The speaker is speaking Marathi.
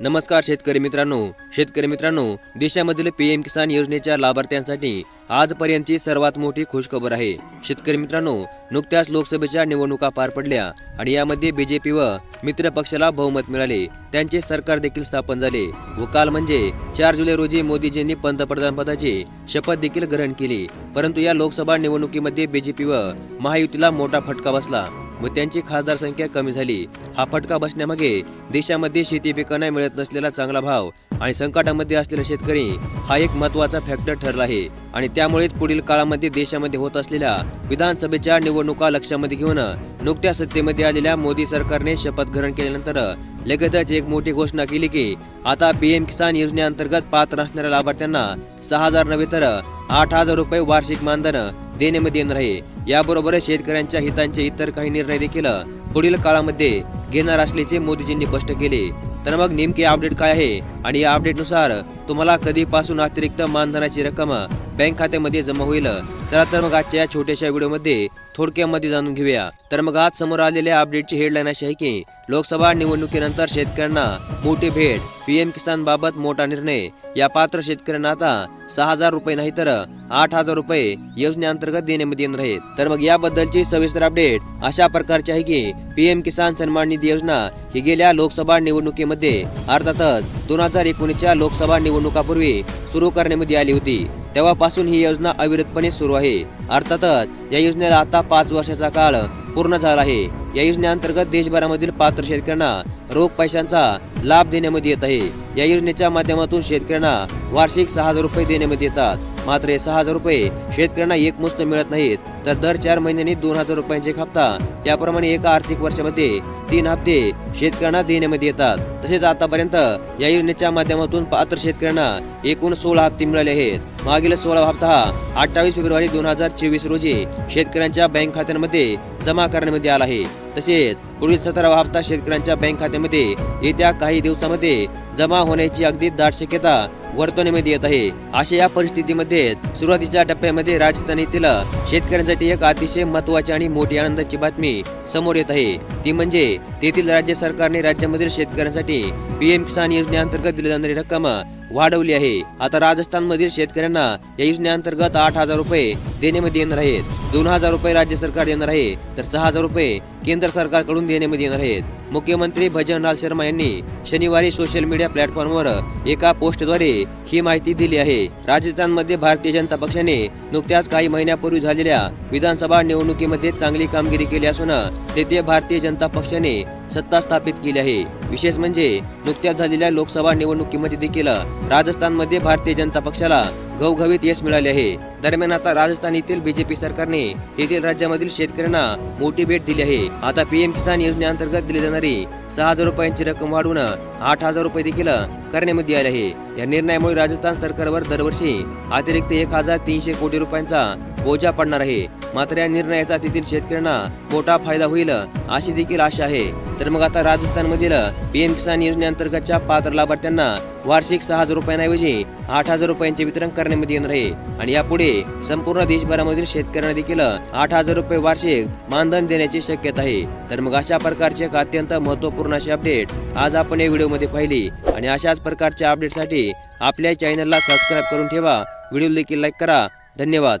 नमस्कार शेतकरी मित्रांनो. शेतकरी मित्रांनो देशामधील पी एम किसान योजनेच्या लाभार्थ्यांसाठी आजपर्यंतची सर्वात मोठी खुशखबर आहे. शेतकरी मित्रांनो नुकत्याच लोकसभेच्या निवडणुका पार पडल्या आणि यामध्ये बीजेपी व मित्र पक्षाला बहुमत मिळाले. त्यांचे सरकार देखील स्थापन झाले. व काल म्हणजे चार जुलै रोजी मोदीजींनी पंतप्रधानपदाची शपथ देखील ग्रहण केली. परंतु या लोकसभा निवडणुकीमध्ये बीजेपी व महायुतीला मोठा फटका बसला. व त्यांची खासदार संख्या कमी झाली. हा फटका बसण्यामागे देशामध्ये शेती पिकांना मिळत नसलेला चांगला भाव आणि संकटामध्ये असलेला शेतकरी हा एक महत्त्वाचा फॅक्टर ठरला आहे. आणि त्यामुळेच पुढील काळामध्ये देशामध्ये होत असलेल्या विधानसभेच्या निवडणुका लक्षामध्ये घेऊन नुकत्या सत्तेमध्ये आलेल्या मोदी सरकारने शपथ ग्रहण केल्यानंतर लगेचच एक मोठी घोषणा केली की आता पीएम किसान योजनेअंतर्गत पात्र असणाऱ्या लाभार्थ्यांना सहा हजार नव्हे तर आठ हजार रुपये वार्षिक मानधन देण्यामध्ये येणार आहे. याबरोबरच शेतकऱ्यांच्या हितांचे इतर काही निर्णय देखील पुढील काळामध्ये घेणार असल्याचे मोदीजींनी स्पष्ट केले. तर मग नेमके अपडेट काय आहे? आणि या अपडेटनुसार तुम्हाला कधीपासून अतिरिक्त मानधनाची रक्कम बँक खात्यामध्ये जमा होईल? चला तर मग आजच्या या छोट्याशा व्हिडिओमध्ये थोडक्यामध्ये जाणून घेऊया. तर मग आज समोर आलेल्या अपडेटची हेडलाईन अशी आहे की लोकसभा निवडणुकीनंतर शेतकऱ्यांना मोठी भेट. पीएम किसान बाबत मोठा निर्णय. या पात्र शेतकऱ्यांना आता सहा हजार रुपये नाही तर आठ हजार रुपये योजनेअंतर्गत देण्यामध्ये येणार आहेत. तर मग याबद्दलची सविस्तर अपडेट अशा प्रकारची आहे की पीएम किसान सन्मान निधी योजना ही गेल्या लोकसभा निवडणुकीमध्ये अर्थातच दोन हजार एकोणीसच्या लोकसभा निवडणुकापूर्वी सुरू करण्यामध्ये आली होती. तेव्हापासून ही योजना अविरतपणे सुरू आहे. अर्थातच या योजनेला आता पाच वर्षाचा काळ पूर्ण झाला आहे. या योजनेअंतर्गत देशभरामधील पात्र शेतकऱ्यांना रोख पैशांचा लाभ देण्यामध्ये येत आहे. या योजनेच्या माध्यमातून शेतकऱ्यांना वार्षिक सहा हजार रुपये देण्यामध्ये येतात. मात्र हे सहा हजार रुपये शेतकऱ्यांना एकमुस्त मिळत नाहीत. तर दर चार महिन्यांनी दोन हजार रुपयांचे एक हप्ता याप्रमाणे एका आर्थिक वर्षामध्ये तीन हप्ते शेतकऱ्यांना देण्यामध्ये येतात. तसेच आतापर्यंत या योजनेच्या माध्यमातून पात्र शेतकऱ्यांना एकूण सोळा हप्ते मिळाले आहेत. मागील सोळा हप्ता अठ्ठावीस फेब्रुवारी दोन हजार चोवीस रोजी शेतकऱ्यांच्या बँक खात्यांमध्ये जमा करण्यामध्ये आला आहे. तसेच पुढील सतरावा हप्ता शेतकऱ्यांच्या बँक खात्यामध्ये येत्या काही दिवसामध्ये जमा होण्याची अगदी दाट शक्यता वर्तवण्यामध्ये येत आहे. अशा या परिस्थितीमध्ये सुरुवातीच्या टप्प्यामध्ये राजस्थान येथील शेतकऱ्यांसाठी एक अतिशय महत्वाची आणि मोठी आनंदाची बातमी समोर येत आहे. ती म्हणजे तेथील राज्य सरकारने राज्यामधील शेतकऱ्यांसाठी पीएम किसान योजनेअंतर्गत दिली जाणारी रक्कम वाढवली आहे. आता राजस्थान मधील शेतकऱ्यांना या योजनेअंतर्गत आठ हजार रुपये देण्यामध्ये येणार आहेत. दोन हजार रुपये राज्य सरकार देणार आहे तर सहा हजार रुपये केंद्र सरकारकडून देण्यामध्ये येणार आहेत. मुख्यमंत्री भजनलाल शर्मा यांनी शनिवारी सोशल मीडिया प्लॅटफॉर्मवर एका पोस्टद्वारे ही माहिती दिली आहे. राजस्थानमध्ये भारतीय जनता पक्षाने नुकत्याच काही महिन्यापूर्वी झालेल्या विधानसभा निवडणुकीमध्ये चांगली कामगिरी केली असून तेथे भारतीय जनता पक्षाने सत्ता स्थापित केली आहे. विशेष म्हणजे नुकत्याच झालेल्या लोकसभा निवडणुकीमध्ये देखील राजस्थानमध्ये भारतीय जनता पक्षाला घवघवीत यश मिळाले आहे. दरम्यान आता राजस्थान येथील बीजेपी सरकारने तेथील राज्यामधील शेतकऱ्यांना मोठी भेट दिली आहे. आता पीएम किसान योजनेअंतर्गत दिली जाणारी सहा हजार रुपयांची रक्कम वाढवून आठ हजार रुपये देखील करण्यामध्ये आले आहे. या निर्णयामुळे राजस्थान सरकारवर दरवर्षी अतिरिक्त एक हजार तीनशे कोटी रुपयांचा बोजा पडणार आहे. मात्र या निर्णयाचा तेथील शेतकऱ्यांना मोठा फायदा होईल अशी देखील आशा आहे. तर मग आता राजस्थानमधील पीएम किसान योजनेअंतर्गतच्या पात्र लाभार्थ्यांना वार्षिक सहा हजार रुपयांऐवजी आठ हजार रुपयांचे वितरण करण्यामध्ये येणार आहे. आणि यापुढे संपूर्ण देशभरामधील शेतकऱ्यांना देखील आठ हजार रुपये वार्षिक मानधन देण्याची शक्यता आहे. तर मग अशा प्रकारचे एक अत्यंत महत्त्वपूर्ण अशी अपडेट आज आपण या व्हिडिओमध्ये पाहिली. आणि अशाच प्रकारच्या अपडेटसाठी आपल्या चॅनलला सबस्क्राईब करून ठेवा. व्हिडिओ देखील लाईक करा. धन्यवाद.